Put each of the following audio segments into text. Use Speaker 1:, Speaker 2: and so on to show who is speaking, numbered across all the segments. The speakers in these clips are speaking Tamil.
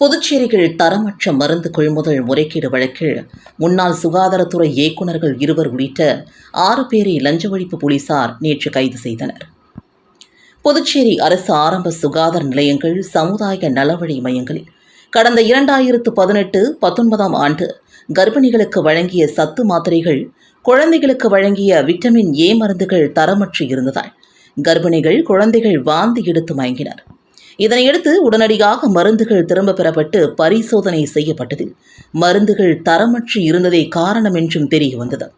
Speaker 1: புதுச்சேரியில் தரமற்ற மருந்து கொள்முதல் முறைகேடு வழக்கில் முன்னாள் சுகாதாரத்துறை இயக்குநர்கள் இருவர் உள்ளிட்ட ஆறு பேரை லஞ்ச ஒழிப்பு போலீசார் நேற்று கைது செய்தனர். புதுச்சேரி அரசு ஆரம்ப சுகாதார நிலையங்கள் சமுதாய நலவழி மையங்களில் கடந்த இரண்டாயிரத்து பதினெட்டு பத்தொன்பதாம் ஆண்டு கர்ப்பிணிகளுக்கு வழங்கிய சத்து மாத்திரைகள் குழந்தைகளுக்கு வழங்கிய விட்டமின் ஏ மருந்துகள் தரமற்று இருந்ததால் கர்ப்பிணிகள் குழந்தைகள் வாந்தி எடுத்து மயங்கினர். இதனையடுத்து உடனடியாக மருந்துகள் திரும்ப பெறப்பட்டு பரிசோதனை செய்யப்பட்டது. மருந்துகள் தரமற்று இருந்ததே காரணம் என்றும் தெரிய வந்தது.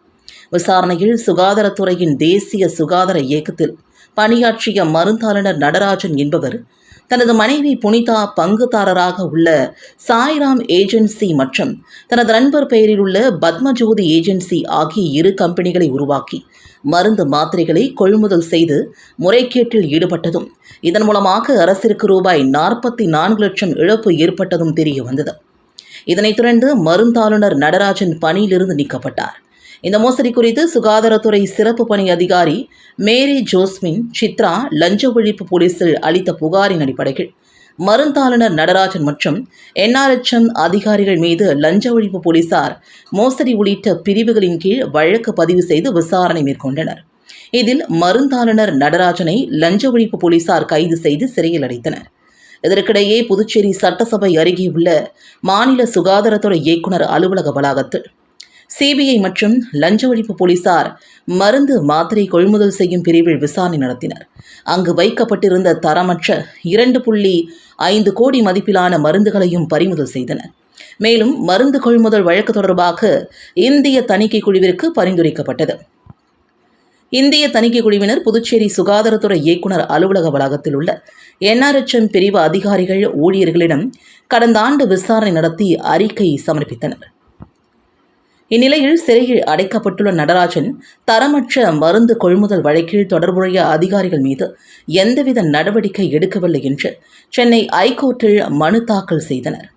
Speaker 1: விசாரணையில் சுகாதாரத்துறையின் தேசிய சுகாதார இயக்கத்தில் பணியாற்றிய மருந்தாளுநர் நடராஜன் என்பவர் தனது மனைவி புனிதா பங்குதாரராக உள்ள சாய்ராம் ஏஜென்சி மற்றும் தனது நண்பர் பெயரில் உள்ள பத்மஜோதி ஏஜென்சி ஆகிய இரு கம்பெனிகளை உருவாக்கி மருந்து மாத்திரைகளை கொள்முதல் செய்து முறைகேட்டில் ஈடுபட்டதும் இதன் மூலமாக அரசிற்கு ரூபாய் நாற்பத்தி நான்கு லட்சம் இழப்பு ஏற்பட்டதும் தெரிய வந்தது. இதனைத் தொடர்ந்து மருந்தாளுநர் நடராஜன் பணியிலிருந்து நீக்கப்பட்டார். இந்த மோசடி குறித்து சுகாதாரத்துறை சிறப்பு பணி அதிகாரி மேரி ஜோஸ்மின் சித்ரா லஞ்ச ஒழிப்பு போலீசில் அளித்த புகாரின் அடிப்படையில் மருந்தாளுநர் நடராஜன் மற்றும் என்ஆர்எச்எம் அதிகாரிகள் மீது லஞ்ச ஒழிப்பு போலீசார் மோசடி உள்ளிட்ட பிரிவுகளின் கீழ் வழக்கு பதிவு செய்து விசாரணை மேற்கொண்டனர். இதில் மருந்தாளுநர் நடராஜனை லஞ்ச ஒழிப்பு போலீசார் கைது செய்து சிறையில் அடைத்தனர். இதற்கிடையே புதுச்சேரி சட்டசபை அருகே உள்ள மாநில சுகாதாரத்துறை இயக்குநர் அலுவலக வளாகத்தில் சிபிஐ மற்றும் லஞ்ச ஒழிப்பு போலீசார் மருந்து மாத்திரை கொள்முதல் செய்யும் பிரிவில் விசாரணை நடத்தினர். அங்கு வைக்கப்பட்டிருந்த தரமற்ற இரண்டு புள்ளி ஐந்து கோடி மதிப்பிலான மருந்துகளையும் பறிமுதல் செய்தனர். மேலும் மருந்து கொள்முதல் வழக்கு தொடர்பாக இந்திய தணிக்கை குழுவிற்கு பரிந்துரைக்கப்பட்டது. இந்திய தணிக்கை குழுவினர் புதுச்சேரி சுகாதாரத்துறை இயக்குநர் அலுவலக வளாகத்தில் உள்ள என்ஆர்எச்எம் பிரிவு அதிகாரிகள் ஊழியர்களிடம் கடந்த ஆண்டு விசாரணை நடத்தி அறிக்கை சமர்ப்பித்தனர். இந்நிலையில் சிறையில் அடைக்கப்பட்டுள்ள நடராஜன் தரமற்ற மருந்து கொள்முதல் வழக்கில் தொடர்புடைய அதிகாரிகள் மீது எந்தவித நடவடிக்கை எடுக்கவில்லை என்று சென்னை ஐகோர்ட்டில் மனு தாக்கல் செய்தனர்.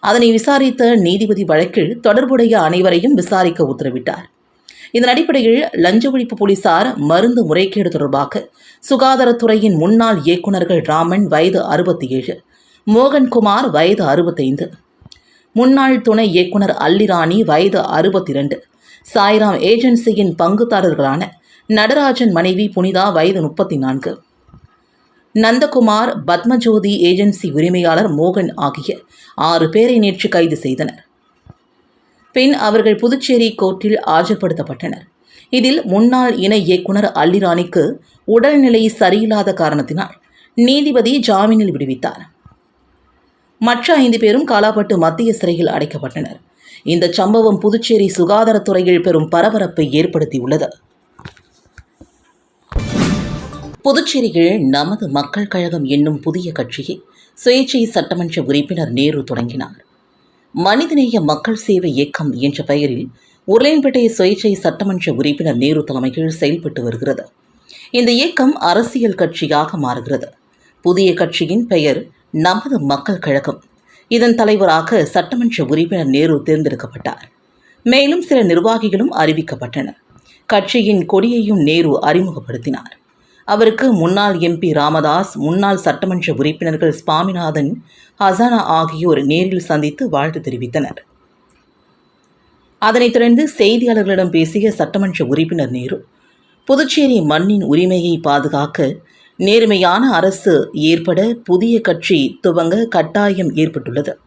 Speaker 1: அதனை விசாரித்த நீதிபதி வழக்கில் தொடர்புடைய அனைவரையும் விசாரிக்க உத்தரவிட்டார். இதன் அடிப்படையில் லஞ்ச ஒழிப்பு போலீசார் மருந்து முறைகேடு தொடர்பாக சுகாதாரத்துறையின் முன்னாள் இயக்குநர்கள் ராமன் வயது அறுபத்தி ஏழு மோகன்குமார் வயது அறுபத்தைந்து முன்னாள் துணை இயக்குனர் அல்லிராணி வயது அறுபத்தி ரெண்டு சாய்ராம் ஏஜென்சியின் பங்குதாரர்களான நடராஜன் மனைவி புனிதா வயது முப்பத்தி நான்கு நந்தகுமார் பத்மஜோதி ஏஜென்சி உரிமையாளர் மோகன் ஆகிய ஆறு பேரை நேற்று கைது செய்தனர். பின் அவர்கள் புதுச்சேரி கோர்ட்டில் ஆஜர்படுத்தப்பட்டனர். இதில் முன்னாள் இணை இயக்குனர் அல்லிராணிக்கு உடல்நிலை சரியில்லாத காரணத்தினால் நீதிபதி ஜாமீனில் விடுவித்தார். மற்ற ஐந்து பேரும் காலாப்பட்டு மத்திய சிறையில் அடைக்கப்பட்டனர். இந்த சம்பவம் புதுச்சேரி சுகாதாரத்துறையில் பெரும் பரபரப்பை ஏற்படுத்தியுள்ளது. புதுச்சேரியில் நமது மக்கள் கழகம் என்னும் புதிய கட்சியை சுயேட்சை சட்டமன்ற உறுப்பினர் நேரு தொடங்கினார். மனிதநேய மக்கள் சேவை இயக்கம் என்ற பெயரில் உருளையன்பேட்டை சுயேட்சை சட்டமன்ற உறுப்பினர் நேரு தலைமையில் செயல்பட்டு வருகிறது. இந்த இயக்கம் அரசியல் கட்சியாக மாறுகிறது. புதிய கட்சியின் பெயர் நமது மக்கள் கழகம். இதன் தலைவராக சட்டமன்ற உறுப்பினர் நேரு தேர்ந்தெடுக்கப்பட்டார். மேலும் சில நிர்வாகிகளும் அறிவிக்கப்பட்டனர். கட்சியின் கொடியையும் நேரு அறிமுகப்படுத்தினார். அவருக்கு முன்னாள் எம்பி ராமதாஸ் முன்னாள் சட்டமன்ற உறுப்பினர்கள் சுவாமிநாதன் ஹசானா ஆகியோர் நேரில் சந்தித்து வாழ்த்து தெரிவித்தனர். அதனைத் தொடர்ந்து செய்தியாளர்களிடம் பேசிய சட்டமன்ற உறுப்பினர் நேரு புதுச்சேரி மண்ணின் உரிமையை பாதுகாக்க நேர்மையான அரசு ஏற்பட புதிய கட்சி துவங்க கட்டாயம் ஏற்பட்டுள்ளது.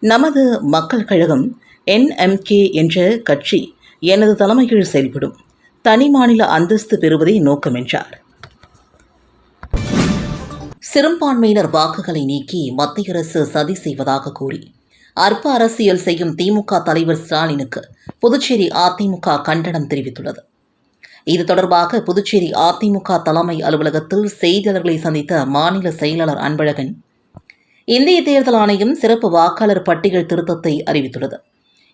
Speaker 1: நமது மக்கள் கழகம் என்எம்கே என்ற கட்சி எனது தலைமையில் செயல்படும். தனி மாநில அந்தஸ்து பெறுவதே நோக்கம் என்றார். சிறுபான்மையினர் வாக்குகளை நீக்கி மத்திய அரசு சதி செய்வதாக கூறி அற்ப அரசியல் செய்யும் திமுக தலைவர் ஸ்டாலினுக்கு புதுச்சேரி அதிமுக கண்டனம் தெரிவித்துள்ளது. இது தொடர்பாக புதுச்சேரி அதிமுக தலைமை அலுவலகத்தில் செய்தியாளர்களை சந்தித்த மாநில செயலாளர் அன்பழகன் இந்திய தேர்தல் ஆணையம் சிறப்பு வாக்காளர் பட்டியல் திருத்தத்தை அறிவித்துள்ளது.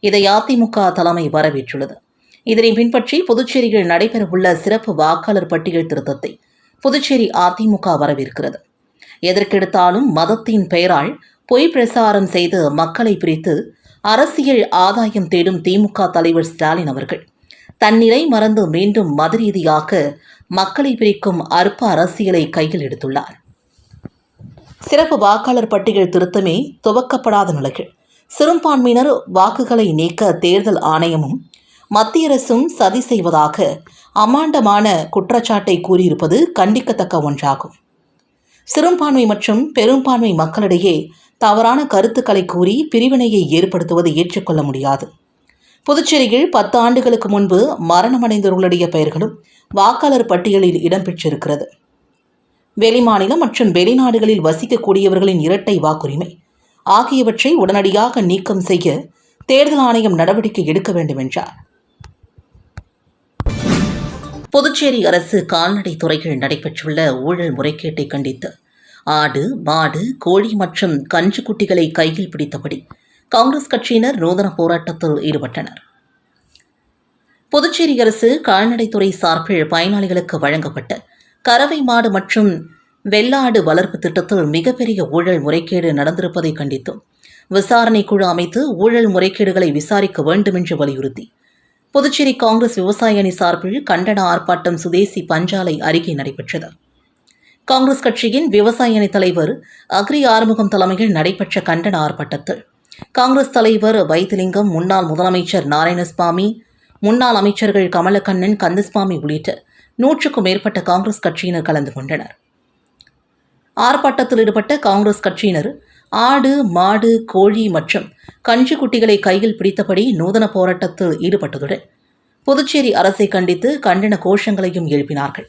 Speaker 1: இதை அதிமுக தலைமை வரவேற்றுள்ளது. இதனை பின்பற்றி புதுச்சேரியில் நடைபெறவுள்ள சிறப்பு வாக்காளர் பட்டியல் திருத்தத்தை புதுச்சேரி அதிமுக வரவேற்கிறது. எதற்கெடுத்தாலும் மதத்தின் பெயரால் பொய் பிரசாரம் செய்து மக்களை பிரித்து அரசியல் ஆதாயம் தேடும் திமுக தலைவர் ஸ்டாலின் அவர்கள் தன்னிலை மறந்து மீண்டும் மத ரீதியாக மக்களை பிரிக்கும் அற்ப அரசியலை கையில் எடுத்துள்ளார். சிறப்பு வாக்காளர் பட்டியல் திருத்தமே துவக்கப்படாத நிலையில் சிறுபான்மையினர் வாக்குகளை நீக்க தேர்தல் ஆணையமும் மத்திய அரசும் சதி செய்வதாக அமாண்டமான குற்றச்சாட்டை கூறியிருப்பது கண்டிக்கத்தக்க ஒன்றாகும். சிறுபான்மை மற்றும் பெரும்பான்மை மக்களிடையே தவறான கருத்துக்களை கூறி பிரிவினையை ஏற்படுத்துவது ஏற்றுக்கொள்ள முடியாது. புதுச்சேரியில் பத்து ஆண்டுகளுக்கு முன்பு மரணமடைந்தவர்களுடைய பெயர்களும் வாக்காளர் பட்டியலில் இடம்பெற்றிருக்கிறது. வெளிமாநிலம் மற்றும் வெளிநாடுகளில் வசிக்கக்கூடியவர்களின் இரட்டை வாக்குரிமை ஆகியவற்றை உடனடியாக நீக்கம் செய்ய தேர்தல் ஆணையம் நடவடிக்கை எடுக்க வேண்டும் என்றார் புதுச்சேரி அரசு கால்நடை துறையில் நடைபெற்றுள்ள ஊழல் முறைகேட்டை கண்டித்து ஆடு மாடு கோழி மற்றும் கன்றுக்குட்டிகளை கையில் பிடித்தபடி காங்கிரஸ் கட்சியினர் நூதன போராட்டத்தில் ஈடுபட்டனர். புதுச்சேரி அரசு கால்நடைத்துறை சார்பில் பயனாளிகளுக்கு வழங்கப்பட்ட கறவை மாடு மற்றும் வெள்ளாடு வளர்ப்பு திட்டத்தில் மிகப்பெரிய ஊழல் முறைகேடு நடந்திருப்பதை கண்டித்தும் விசாரணை குழு அமைத்து ஊழல் முறைகேடுகளை விசாரிக்க வேண்டும் என்று வலியுறுத்தி புதுச்சேரி காங்கிரஸ் விவசாய அணி சார்பில் கண்டன ஆர்ப்பாட்டம் சுதேசி பஞ்சாலை அருகே நடைபெற்றது. காங்கிரஸ் கட்சியின் விவசாய அணி தலைவர் அக்ரி ஆறுமுகம் தலைமையில் நடைபெற்ற கண்டன ஆர்ப்பாட்டத்தில் காங்கிரஸ் தலைவர் வைத்திலிங்கம் முன்னாள் முதலமைச்சர் நாராயணசுவாமி முன்னாள் அமைச்சர்கள் கமலக்கண்ணன் கந்தசுவாமி உள்ளிட்ட நூற்றுக்கும் மேற்பட்ட காங்கிரஸ் கட்சியினர் கலந்து கொண்டனர். ஆர்ப்பாட்டத்தில் ஈடுபட்ட காங்கிரஸ் கட்சியினர் ஆடு மாடு கோழி மற்றும் கஞ்சி குட்டிகளை கையில் பிடித்தபடி நூதன போராட்டத்தில் ஈடுபட்டதுடன் புதுச்சேரி அரசை கண்டித்து கண்டன கோஷங்களையும் எழுப்பினார்கள்.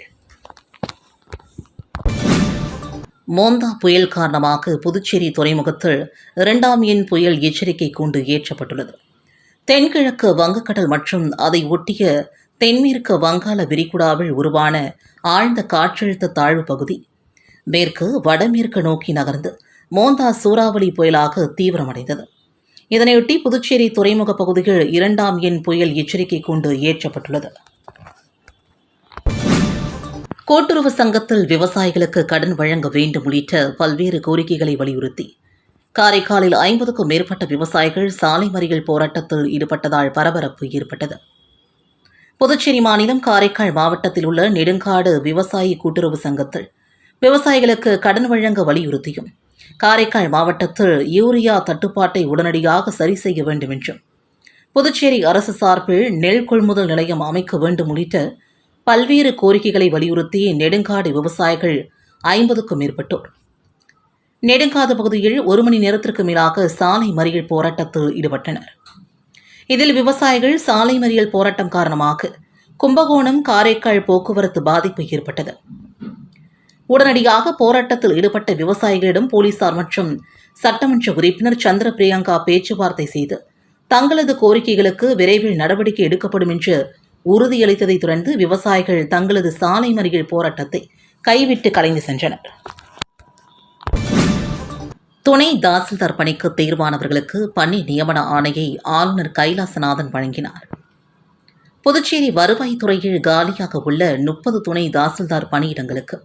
Speaker 1: மோந்தா புயல் காரணமாக புதுச்சேரி துறைமுகத்தில் இரண்டாம் எண் புயல் எச்சரிக்கை கூண்டு ஏற்றப்பட்டுள்ளது. தென்கிழக்கு வங்கக்கடல் மற்றும் அதை ஒட்டிய தென்மேற்கு வங்காள விரிகுடாவில் உருவான ஆழ்ந்த காற்றழுத்த தாழ்வு பகுதி மேற்கு வடமேற்கு நோக்கி நகர்ந்து மோந்தா சூறாவளி புயலாக தீவிரமடைந்தது. இதனையொட்டி புதுச்சேரி துறைமுக பகுதியில் இரண்டாம் எண் புயல் எச்சரிக்கை கூண்டு ஏற்றப்பட்டுள்ளது. கூட்டுறவு சங்கத்தில் விவசாயிகளுக்கு கடன் வழங்க வேண்டும் உள்ளிட்ட பல்வேறு கோரிக்கைகளை வலியுறுத்தி காரைக்காலில் ஐம்பதுக்கும் மேற்பட்ட விவசாயிகள் சாலை மறியல் போராட்டத்தில் ஈடுபட்டதால் பரபரப்பு ஏற்பட்டது. புதுச்சேரி மாநிலம் காரைக்கால் மாவட்டத்தில் உள்ள நெடுங்காடு விவசாயி கூட்டுறவு சங்கத்தில் விவசாயிகளுக்கு கடன் வழங்க வலியுறுத்தியும் காரைக்கால் மாவட்டத்தில் யூரியா தட்டுப்பாட்டை உடனடியாக சரி செய்ய வேண்டும் என்றும் புதுச்சேரி அரசு சார்பில் நெல் கொள்முதல் நிலையம் அமைக்க வேண்டும் உள்ளிட்ட பல்வேறு கோரிக்கைகளை வலியுறுத்தி நெடுங்காடு விவசாயிகள் ஐம்பதுக்கும் மேற்பட்டோர். நெடுங்காடு பகுதியில் ஒரு மணி நேரத்திற்கு மேலாக சாலை மறியல் போராட்டத்தில் ஈடுபட்டனர். இதில் விவசாயிகள் சாலை மறியல் போராட்டம் காரணமாக கும்பகோணம் காரைக்கால் போக்குவரத்து பாதிப்பு ஏற்பட்டது. உடனடியாக போராட்டத்தில் ஈடுபட்ட விவசாயிகளிடம் போலீசார் மற்றும் சட்டமன்ற உறுப்பினர் சந்திர பிரியங்கா பேச்சுவார்த்தை செய்து தங்களது கோரிக்கைகளுக்கு விரைவில் நடவடிக்கை எடுக்கப்படும் என்று உறுதியளித்ததைத் தொடர்ந்து விவசாயிகள் தங்களது சாலை மறியல் போராட்டத்தை கைவிட்டு கலைந்து சென்றனர். துணை தாசில்தார் பணிக்கு தேர்வானவர்களுக்கு பணி நியமன ஆணையை ஆளுநர் கைலாசநாதன் வழங்கினார். புதுச்சேரி வருவாய்த்துறையில் காலியாக உள்ள முப்பது துணை தாசில்தார் பணியிடங்களுக்கு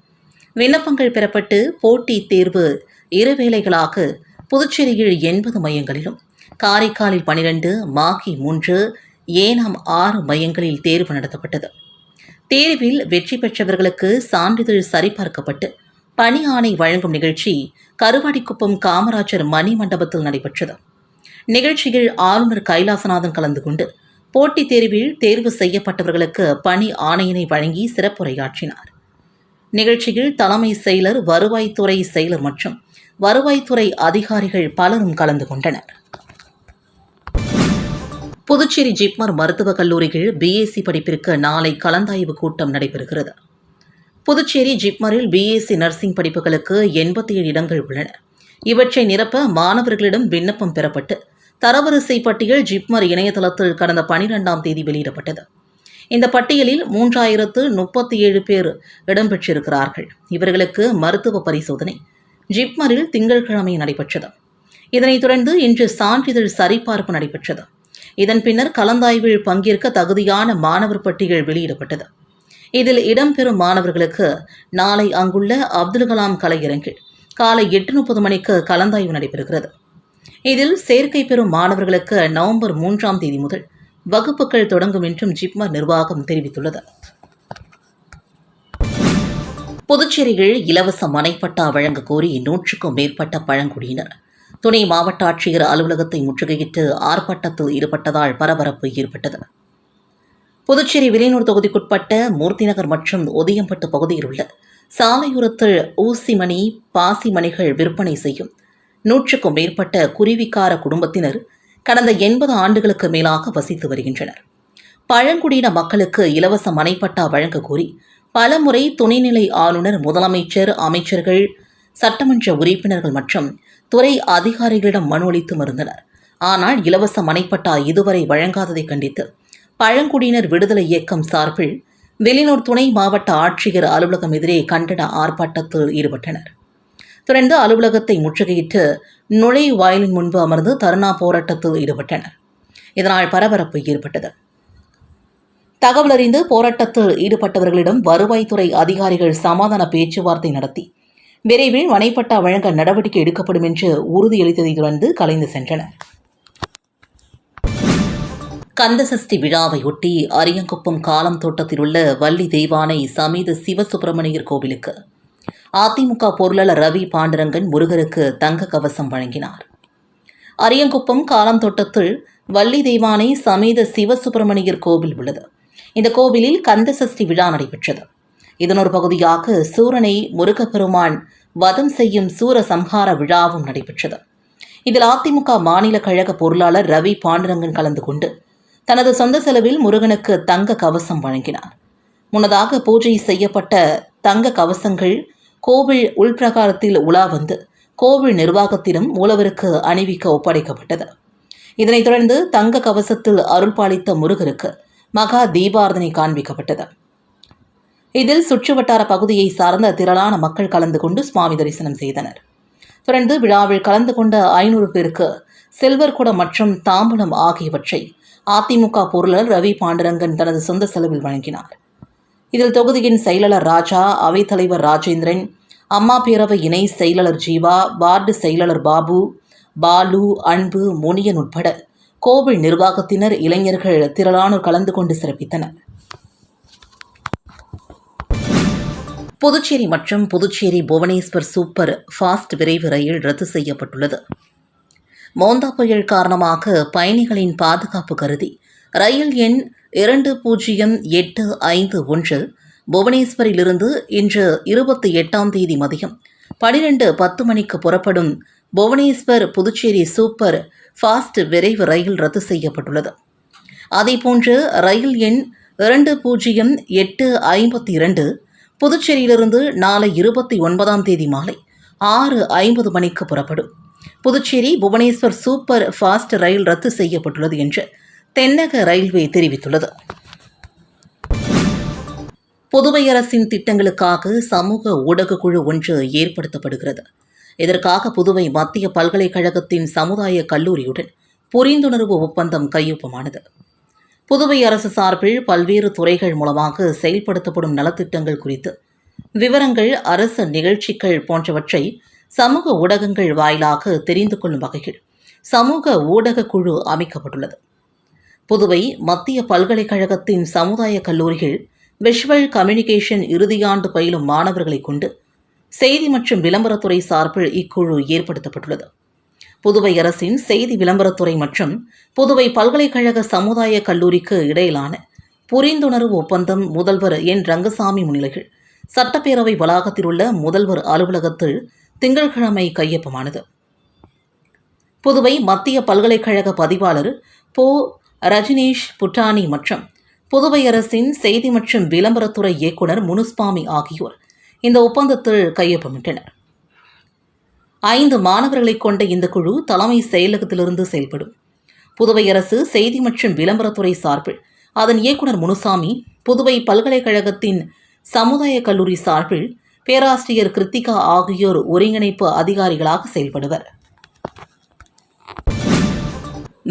Speaker 1: விண்ணப்பங்கள் பெறப்பட்டு போட்டி தேர்வு இருவேளைகளாக புதுச்சேரியில் எண்பது மையங்களிலும் காரைக்காலில் பனிரெண்டு மாகி மூன்று ஏனாம் ஆறு மையங்களில் தேர்வு நடத்தப்பட்டது? தேர்வில் வெற்றி பெற்றவர்களுக்கு சான்றிதழ் சரிபார்க்கப்பட்டு பணி ஆணை வழங்கும் நிகழ்ச்சி கருவாடிக்குப்பம் காமராஜர் மணி மண்டபத்தில் நடைபெற்றது. நிகழ்ச்சியில் ஆளுநர் கைலாசநாதன் கலந்து கொண்டு போட்டித் தேர்வில் தேர்வு செய்யப்பட்டவர்களுக்கு பணி ஆணையினை வழங்கி சிறப்புரையாற்றினார். நிகழ்ச்சியில் தலைமை செயலர் வருவாய்த்துறை செயலர் மற்றும் வருவாய்த்துறை அதிகாரிகள் பலரும் கலந்து கொண்டனர். புதுச்சேரி ஜிப்மர் மருத்துவக் கல்லூரியில் பிஎஸ்சி படிப்பிற்கு நாளை கலந்தாய்வு கூட்டம் நடைபெறுகிறது. புதுச்சேரி ஜிப்மரில் பிஎஸ்சி நர்சிங் படிப்புகளுக்கு எண்பத்தி ஏழு இடங்கள் உள்ளன. இவற்றை நிரப்ப மாணவர்களிடம் விண்ணப்பம் பெறப்பட்டு தரவரிசை பட்டியல் ஜிப்மர் இணையதளத்தில் கடந்த பனிரெண்டாம் தேதி வெளியிடப்பட்டது. இந்த பட்டியலில் மூன்றாயிரத்து முப்பத்தி ஏழு பேர் இடம்பெற்றிருக்கிறார்கள். இவர்களுக்கு மருத்துவ பரிசோதனை ஜிப்மரில் திங்கட்கிழமை நடைபெற்றது. இதனைத் தொடர்ந்து இன்று சான்றிதழ் சரிபார்ப்பு நடைபெற்றது. இதன் பின்னர் கலந்தாய்வில் பங்கேற்க தகுதியான மாணவர் பட்டியல் வெளியிடப்பட்டது. இதில் இடம்பெறும் மாணவர்களுக்கு நாளை அங்குள்ள அப்துல் கலாம் கலையரங்கில் காலை எட்டு முப்பது மணிக்கு கலந்தாய்வு நடைபெறுகிறது. இதில் சேர்க்கை பெறும் மாணவர்களுக்கு நவம்பர் மூன்றாம் தேதி முதல் வகுப்புகள் தொடங்கும் என்றும் ஜிப்மர் நிர்வாகம் தெரிவித்துள்ளது. புதுச்சேரியில் இலவச மனைப்பட்டா வழங்க கோரி நூற்றுக்கும் மேற்பட்ட பழங்குடியினர் துணை மாவட்ட ஆட்சியர் அலுவலகத்தை முற்றுகையிட்டு ஆர்ப்பாட்டத்தில் ஈடுபட்டதால் பரபரப்பு ஏற்பட்டது. புதுச்சேரி விலையூர் தொகுதிக்குட்பட்ட மூர்த்திநகர் மற்றும் ஒதியம்பட்டு பகுதியில் உள்ள சாலையோரத்தில் ஊசிமணி பாசிமணிகள் விற்பனை செய்யும் நூற்றுக்கும் மேற்பட்ட குருவிக்கார குடும்பத்தினர் கடந்த எண்பது ஆண்டுகளுக்கு மேலாக வசித்து வருகின்றனர். பழங்குடியின மக்களுக்கு இலவச மனைப்பட்டா வழங்க கோரி பலமுறை துணைநிலை ஆளுநர் முதலமைச்சர் அமைச்சர்கள் சட்டமன்ற உறுப்பினர்கள் மற்றும் துறை அதிகாரிகளிடம் மனு அளித்து மருந்தனர். ஆனால் இலவச மனைப்பட்டா இதுவரை வழங்காததை கண்டித்து பழங்குடியினர் விடுதலை இயக்கம் சார்பில் வெளியூர் துணை மாவட்ட ஆட்சியர் அலுவலகம் எதிரே கண்டன ஆர்ப்பாட்டத்தில் ஈடுபட்டனர். தொடர்ந்து அலுவலகத்தை முற்றுகையிட்டு நுழைவாயிலின் முன்பு அமர்ந்து தர்ணா போராட்டத்தில் ஈடுபட்டனர். இதனால் பரபரப்பு ஏற்பட்டது. தகவலறிந்து போராட்டத்தில் ஈடுபட்டவர்களிடம் வருவாய்த்துறை அதிகாரிகள் சமாதான பேச்சுவார்த்தை நடத்தி விரைவில் மனைப்பட்டா வழங்க நடவடிக்கை எடுக்கப்படும் என்று உறுதியளித்ததை தொடர்ந்து கலைந்து சென்றனர். கந்தசஷ்டி விழாவையொட்டி அரியங்குப்பம் காலம் தோட்டத்தில் உள்ள வள்ளி தெய்வானை சமீத சிவசுப்பிரமணியர் கோவிலுக்கு அதிமுக பொருளாளர் ரவி பாண்டரங்கன் முருகருக்கு தங்க கவசம் வழங்கினார். அரியங்குப்பம் காலம் தோட்டத்தில் வள்ளி தெய்வானை சமேத சிவசுப்பிரமணியர் கோவில் உள்ளது. இந்த கோவிலில் கந்தசஷ்டி விழா நடைபெற்றது. இதனொரு பகுதியாக சூரனை முருகப்பெருமான் வதம் செய்யும் சூர சம்ஹார விழாவும் நடைபெற்றது. இதில் அதிமுக மாநில கழக பொருளாளர் ரவி பாண்டுரங்கன் கலந்து கொண்டு தனது சொந்த செலவில் முருகனுக்கு தங்க கவசம் வழங்கினார். முன்னதாக பூஜை செய்யப்பட்ட தங்க கவசங்கள் கோவில் உள்பிரகாரத்தில் உலா வந்து கோவில் நிர்வாகத்திடம் மூலவருக்கு அணிவிக்க ஒப்படைக்கப்பட்டது. இதனைத் தொடர்ந்து தங்க கவசத்தில் அருள் பாலித்த முருகருக்கு மகா தீபாரதனை காண்பிக்கப்பட்டது. இதில் சுற்றுவட்டார பகுதியை சார்ந்த திரளான மக்கள் கலந்து கொண்டு சுவாமி தரிசனம் செய்தனர். தொடர்ந்து விழாவில் கலந்து கொண்ட ஐநூறு பேருக்கு சில்வர் குடம் மற்றும் தாம்பூலம் ஆகியவற்றை அதிமுக பொருளர் ரவி பாண்டரங்கன் தனது சொந்த செலவில் வழங்கினார். இதில் தொகுதியின் செயலாளர் ராஜா அவைத்தலைவர் ராஜேந்திரன் அம்மா பேரவை இணை செயலாளர் ஜீவா வார்டு செயலாளர் பாபு பாலு அன்பு முனியன் உட்பட கோவில் நிர்வாகத்தினர் இளைஞர்கள் திரளானோர் கலந்து கொண்டு சிறப்பித்தனர். புதுச்சேரி மற்றும் புதுச்சேரி புவனேஸ்வர் சூப்பர் ஃபாஸ்ட் விரைவு ரயில் ரத்து செய்யப்பட்டுள்ளது. மோந்தா புயல் காரணமாக பயணிகளின் பாதுகாப்பு கருதி ரயில் எண் இரண்டு பூஜ்ஜியம் எட்டு ஐந்து ஒன்று புவனேஸ்வரிலிருந்து இன்று இருபத்தி எட்டாம் தேதி மதியம் பனிரெண்டு பத்து மணிக்கு புறப்படும் புவனேஸ்வர் புதுச்சேரி சூப்பர் ஃபாஸ்ட் விரைவு ரயில் ரத்து செய்யப்பட்டுள்ளது. அதேபோன்று ரயில் எண் இரண்டு பூஜ்ஜியம் எட்டு ஐம்பத்தி இரண்டு புதுச்சேரியிலிருந்து நாளை இருபத்தி ஒன்பதாம் தேதி மாலை ஆறு ஐம்பது மணிக்கு புறப்படும். புதுச்சேரி புவனேஸ்வர் சூப்பர் ஃபாஸ்ட் ரயில் ரத்து செய்யப்பட்டுள்ளது என்று தென்னக ரயில்வே தெரிவித்துள்ளது. புதுவை அரசின் திட்டங்களுக்காக சமூக ஊடக குழு ஒன்று ஏற்படுத்தப்படுகிறது. இதற்காக புதுவை மத்திய பல்கலைக்கழகத்தின் சமுதாய கல்லூரியுடன் புரிந்துணர்வு ஒப்பந்தம் கையொப்பமானது. புதுவை அரசு சார்பில் பல்வேறு துறைகள் மூலமாக செயல்படுத்தப்படும் நலத்திட்டங்கள் குறித்து விவரங்கள் அரசு நிகழ்ச்சிகள் போன்றவற்றை சமூக ஊடகங்கள் வாயிலாக தெரிந்து கொள்ளும் வகையில் சமூக ஊடக குழு அமைக்கப்பட்டுள்ளது. புதுவை மத்திய பல்கலைக்கழகத்தின் சமுதாய கல்லூரிகள் விஷுவல் கம்யூனிகேஷன் இறுதியாண்டு பயிலும் மாணவர்களை கொண்டு செய்தி மற்றும் விளம்பரத்துறை சார்பில் இக்குழு ஏற்படுத்தப்பட்டுள்ளது. புதுவை அரசின் செய்தி விளம்பரத்துறை மற்றும் புதுவை பல்கலைக்கழக சமுதாய கல்லூரிக்கு இடையிலான புரிந்துணர்வு ஒப்பந்தம் முதல்வர் என். ரங்கசாமி முன்னிலையில் சட்டப்பேரவை வளாகத்தில் உள்ள முதல்வர் அலுவலகத்தில் திங்கட்கிழமை கையொப்பமானது. புதுவை மத்திய பல்கலைக்கழக பதிவாளர் போ. ரஜினீஷ் புட்டானி மற்றும் புதுவை அரசின் செய்தி மற்றும் விளம்பரத்துறை இயக்குனர் முனுஸ்வாமி ஆகியோர் இந்த ஒப்பந்தத்தில் கையொப்பமிட்டனர். ஐந்து மாணவர்களை கொண்ட இந்த குழு தலைமை செயலகத்திலிருந்து செயல்படும். புதுவை அரசு செய்தி மற்றும் விளம்பரத்துறை சார்பில் அதன் இயக்குனர் முனுசாமி புதுவை பல்கலைக்கழகத்தின் சமுதாய கல்லூரி சார்பில் பேராசிரியர் கிருத்திகா ஆகியோர் ஒருங்கிணைப்பு அதிகாரிகளாக செயல்படுவர்.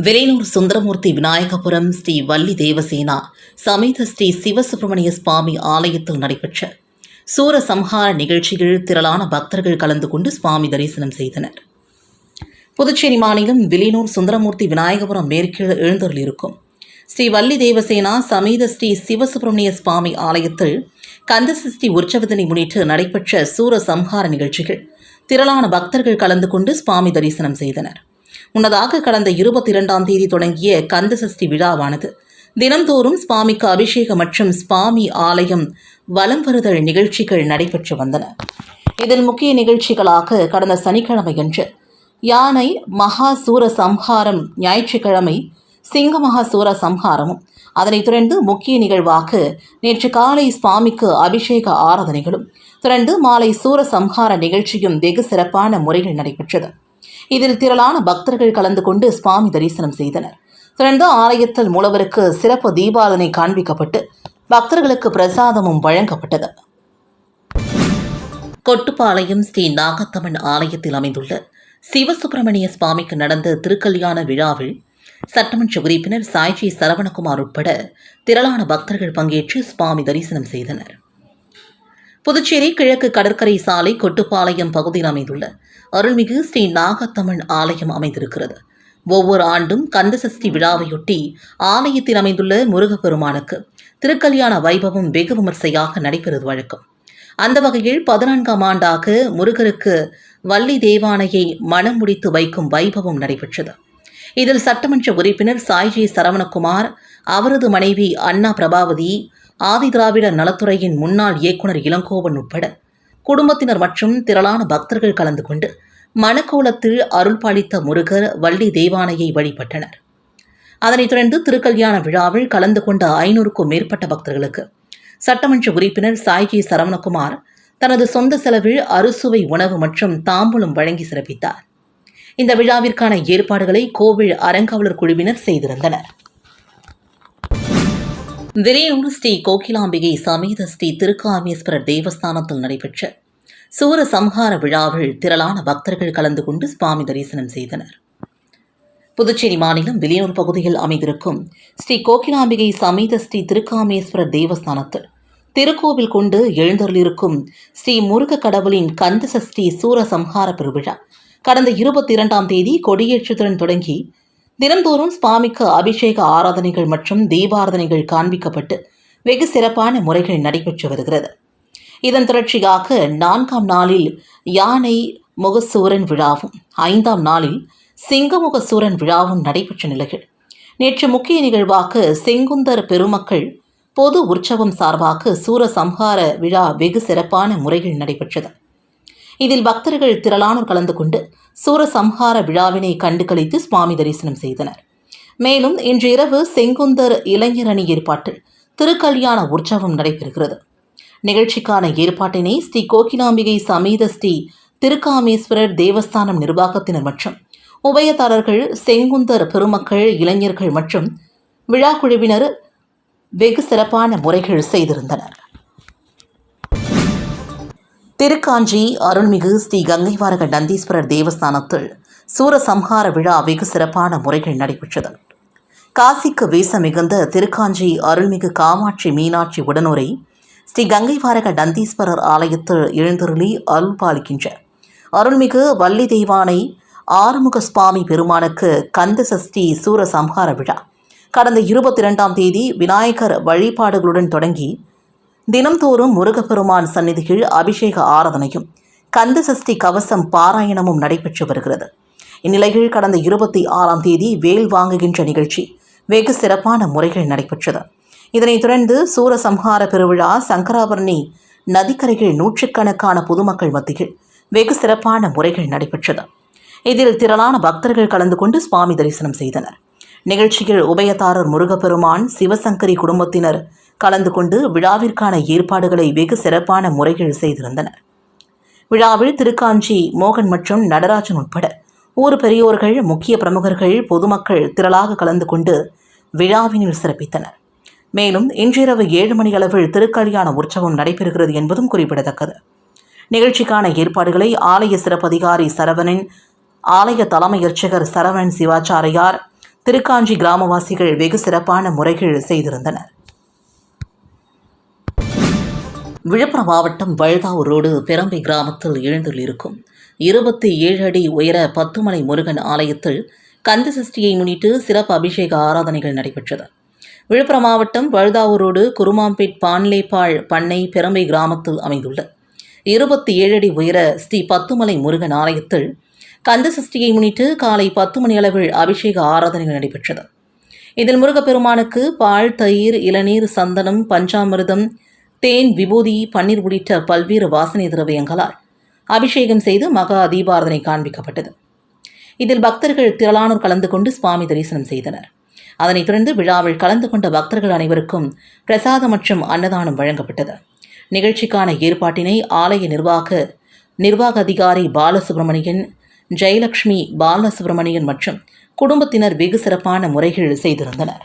Speaker 1: விலையூர் சுந்தரமூர்த்தி விநாயகபுரம் ஸ்ரீ வள்ளி தேவசேனா சமேத ஸ்ரீ சிவசுப்பிரமணிய சுவாமி ஆலயத்தில் நடைபெற்ற சூரசம்ஹார நிகழ்ச்சியில் திரளான பக்தர்கள் கலந்து கொண்டு சுவாமி தரிசனம் செய்தனர். புதுச்சேரி மாநிலம் விலினூர் சுந்தரமூர்த்தி விநாயகபுரம் மேற்கில் எழுந்தருளிருக்கும் ஸ்ரீ வள்ளி தேவசேனா சமீத ஸ்ரீ சிவசுப்பிரமணிய சுவாமி ஆலயத்தில் கந்தசஷ்டி உற்சவத்தினை முன்னிட்டு நடைபெற்ற சூரசம்ஹார நிகழ்ச்சிகள் திரளான பக்தர்கள் கலந்து கொண்டு சுவாமி தரிசனம் செய்தனர். முன்னதாக கடந்த இருபத்தி இரண்டாம் தேதி தொடங்கிய கந்தசஷ்டி விழாவானது தினந்தோறும் சுவாமிக்கு அபிஷேகம் மற்றும் சுவாமி ஆலயம் வலம் வருதல் நிகழ்ச்சிகள் நடைபெற்று வந்தன. இதில் முக்கிய நிகழ்ச்சிகளாக கடந்த சனிக்கிழமையன்று யானை மகா சூர சம்ஹாரம் ஞாயிற்றுக்கிழமை சிங்க மகா சூர சம்ஹாரமும். அதனைத் தொடர்ந்து முக்கிய நிகழ்வாக நேற்று காலை சுவாமிக்கு அபிஷேக ஆராதனைகளும் தொடர்ந்து மாலை சூர சம்ஹார நிகழ்ச்சியும் வெகு சிறப்பான முறையில் நடைபெற்றது. இதில் திரளான பக்தர்கள் கலந்து கொண்டு சுவாமி தரிசனம் செய்தனர். தொடர்ந்து ஆலயத்தில் மூலவருக்கு சிறப்பு தீபாவளி காண்பிக்கப்பட்டு பக்தர்களுக்கு பிரசாதமும் வழங்கப்பட்டது. கொட்டுப்பாளையம் ஸ்ரீ நாகத்தம்மன் ஆலயத்தில் அமைந்துள்ள சிவசுப்பிரமணிய சுவாமிக்கு நடந்த திருக்கல்யாண விழாவில் சட்டமன்ற உறுப்பினர் சாய்ஜி சரவணகுமார் உட்பட திரளான பக்தர்கள் பங்கேற்று சுவாமி தரிசனம் செய்தனர். புதுச்சேரி கிழக்கு கடற்கரை சாலை கொட்டுப்பாளையம் பகுதியில் அமைந்துள்ள அருள்மிகு ஸ்ரீ நாகத்தமிழ் ஆலயம் அமைந்திருக்கிறது. ஒவ்வொரு ஆண்டும் கந்தசஷ்டி விழாவையொட்டி ஆலயத்தில் அமைந்துள்ள முருகப்பெருமானுக்கு திருக்கல்யாண வைபவம் வெகு விமர்சையாக நடைபெறுவது வழக்கம். அந்த வகையில் பதினான்காம் ஆண்டாக முருகருக்கு வள்ளி தேவானையை மனம் முடித்து வைக்கும் வைபவம் நடைபெற்றது. இதில் சட்டமன்ற உறுப்பினர் சாய்ஜி சரவணகுமார் அவரது மனைவி அண்ணா பிரபாவதி ஆதிதிராவிட நலத்துறையின் முன்னாள் இயக்குனர் இளங்கோவன் உட்பட குடும்பத்தினர் மற்றும் திரளான பக்தர்கள் கலந்து கொண்டு மணக்கோலத்தில் அருள் பாலித்த முருகர் வள்ளி தேவானையை வழிபட்டனர். அதனைத் தொடர்ந்து திருக்கல்யாண விழாவில் கலந்து கொண்ட ஐநூறுக்கும் மேற்பட்ட பக்தர்களுக்கு சட்டமன்ற உறுப்பினர் சாய்ஜி சரவணகுமார் தனது சொந்த செலவில் அறுசுவை உணவு மற்றும் தாம்பூலம் வழங்கி சிறப்பித்தார். இந்த விழாவிற்கான ஏற்பாடுகளை கோவில் அறங்காவலர் குழுவினர் செய்திருந்தனர். விரையூர் ஸ்ரீ கோகிலாம்பிகை சமேத ஸ்ரீ திருக்காமேஸ்வரர் தேவஸ்தானத்தில் நடைபெற்ற சூர சம்ஹார விழாவில் திரளான பக்தர்கள் கலந்து கொண்டு சுவாமி தரிசனம் செய்தனர். புதுச்சேரி மாநிலம் விலியனூர் பகுதியில் அமைந்திருக்கும் ஸ்ரீ கோகிலாம்பிகை சமேத ஸ்ரீ திருக்காமேஸ்வரர் தேவஸ்தானத்தில் திருக்கோவில் கொண்டு எழுந்தருளிருக்கும் ஸ்ரீ முருக கடவுளின் கந்த சஷ்டி சூர சம்ஹார பெருவிழா கடந்த இருபத்தி இரண்டாம் தேதி கொடியேற்றத்துடன் தொடங்கி தினந்தோறும் சுவாமிக்கு அபிஷேக ஆராதனைகள் மற்றும் தீபாராதனைகள் காண்பிக்கப்பட்டு வெகு சிறப்பான முறைகள் நடைபெற்று வருகிறது. இதன் தொடர்ச்சியாக நான்காம் நாளில் யானை முகசூரன் விழாவும் ஐந்தாம் நாளில் சிங்கமுக சூரன் விழாவும் நடைபெற்ற நிலையில் நேற்று முக்கிய நிகழ்வாக செங்குந்தர் பெருமக்கள் பொது உற்சவம் சார்பாக சூர சம்ஹார விழா வெகு சிறப்பான முறையில் நடைபெற்றது. இதில் பக்தர்கள் திரளானோர் கலந்து கொண்டு சூர சம்ஹார விழாவினை கண்டு கழித்து சுவாமி தரிசனம் செய்தனர். மேலும் இன்று இரவு செங்குந்தர் இளைஞரணி ஏற்பாட்டில் திருக்கல்யாண உற்சவம் நடைபெறுகிறது. நிகழ்ச்சிக்கான ஏற்பாட்டினை ஸ்ரீ கோகிலாம்பிகை சமேத ஸ்ரீ திருக்காமேஸ்வரர் தேவஸ்தானம் நிர்வாகத்தினர் மற்றும் உபயதாரர்கள் செங்குந்தர் பெருமக்கள் இளைஞர்கள் மற்றும் விழா குழுவினர் வெகு சிறப்பான முறைகள் செய்திருந்தனர். திருக்காஞ்சி அருள்மிகு ஸ்ரீ கங்கைவாரக நந்தீஸ்வரர் தேவஸ்தானத்தில் சூரசம்ஹார விழா வெகு சிறப்பான முறைகள் நடைபெற்றது. காசிக்கு வீச மிகுந்த திருக்காஞ்சி அருள்மிகு காமாட்சி மீனாட்சி உடனுரை ஸ்ரீ கங்கை பாரக நந்தீஸ்வரர் ஆலயத்தில் எழுந்தருளி அருள் பாலிக்கின்ற அருள்மிகு வள்ளி தெய்வானை ஆறுமுக சுவாமி பெருமானுக்கு கந்த சஷ்டி சூரசம்ஹார விழா. கடந்த இருபத்தி இரண்டாம் தேதி விநாயகர் வழிபாடுகளுடன் தொடங்கி தினம்தோறும் முருகப்பெருமான் சந்நிதியில் அபிஷேக ஆராதனையும் கந்த சஷ்டி கவசம் பாராயணமும் நடைபெற்று வருகிறது. இந்நிலையில் கடந்த இருபத்தி ஆறாம் தேதி வேல் வாங்குகின்ற நிகழ்ச்சி வெகு சிறப்பான முறைகள் நடைபெற்றது. இதனைத் தொடர்ந்து சூரசம்ஹார பெருவிழா சங்கராபரணி நதிக்கரைகள் நூற்றுக்கணக்கான பொதுமக்கள் மத்தியில் வெகு சிறப்பான முறைகள் நடைபெற்றது. இதில் திரளான பக்தர்கள் கலந்து கொண்டு சுவாமி தரிசனம் செய்தனர். நிகழ்ச்சியில் உபயதாரர் முருகப்பெருமான் சிவசங்கரி குடும்பத்தினர் கலந்து கொண்டு விழாவிற்கான ஏற்பாடுகளை வெகு சிறப்பான முறைகள் செய்திருந்தனர். விழாவில் திருக்காஞ்சி மோகன் மற்றும் நடராஜன் உட்பட ஊர் பெரியோர்கள் முக்கிய பிரமுகர்கள் பொதுமக்கள் திரளாக கலந்து கொண்டு விழாவினில் சிறப்பித்தனர். மேலும் இன்றிரவு ஏழு மணி அளவில் திருக்கல்யாண உற்சவம் நடைபெறுகிறது என்பதும் குறிப்பிடத்தக்கது. நிகழ்ச்சிக்கான ஏற்பாடுகளை ஆலய சிறப்பதிகாரி சரவணன் ஆலய தலைமை அர்ச்சகர் சரவணன் சிவாச்சாரியார் திருக்காஞ்சி கிராமவாசிகள் வெகு சிறப்பான முறைகள் செய்திருந்தனர். விழுப்புரம் மாவட்டம் வழுதாவூர் ரோடு பெரம்பை கிராமத்தில் எழுந்துள்ளிருக்கும் இருபத்தி ஏழு அடி உயர பத்துமலை முருகன் ஆலயத்தில் கந்த சஷ்டியை முன்னிட்டு சிறப்பு அபிஷேக ஆராதனைகள் நடைபெற்றது. விழுப்புரம் மாவட்டம் வழுதாவூரோடு குருமாம்பேட் பான்லேப்பாள் பண்ணை பெரம்பை கிராமத்தில் அமைந்துள்ள இருபத்தி ஏழு அடி உயர ஸ்ரீ பத்துமலை முருகன் ஆலயத்தில் கந்த சஷ்டியை முன்னிட்டு காலை பத்து மணி அளவில் அபிஷேக ஆராதனைகள் நடைபெற்றது. இதில் முருகப்பெருமானுக்கு பால் தயிர் இளநீர் சந்தனம் பஞ்சாமிர்தம் தேன் விபூதி பன்னீர் உள்ளிட்ட பல்வேறு வாசனை திரவியங்களால் அபிஷேகம் செய்து மகா தீபாரதனை காண்பிக்கப்பட்டது. இதில் பக்தர்கள் திரளானோர் கலந்து கொண்டு சுவாமி தரிசனம் செய்தனர். அதனைத் தொடர்ந்து விழாவில் கலந்து கொண்ட பக்தர்கள் அனைவருக்கும் பிரசாதம் மற்றும் அன்னதானம் வழங்கப்பட்டது. நிகழ்ச்சிக்கான ஏற்பாட்டினை ஆலய நிர்வாக நிர்வாக அதிகாரி பாலசுப்ரமணியன் ஜெயலட்சுமி பாலசுப்ரமணியன் மற்றும் குடும்பத்தினர் வெகு சிறப்பான முறைகள் செய்திருந்தனர்.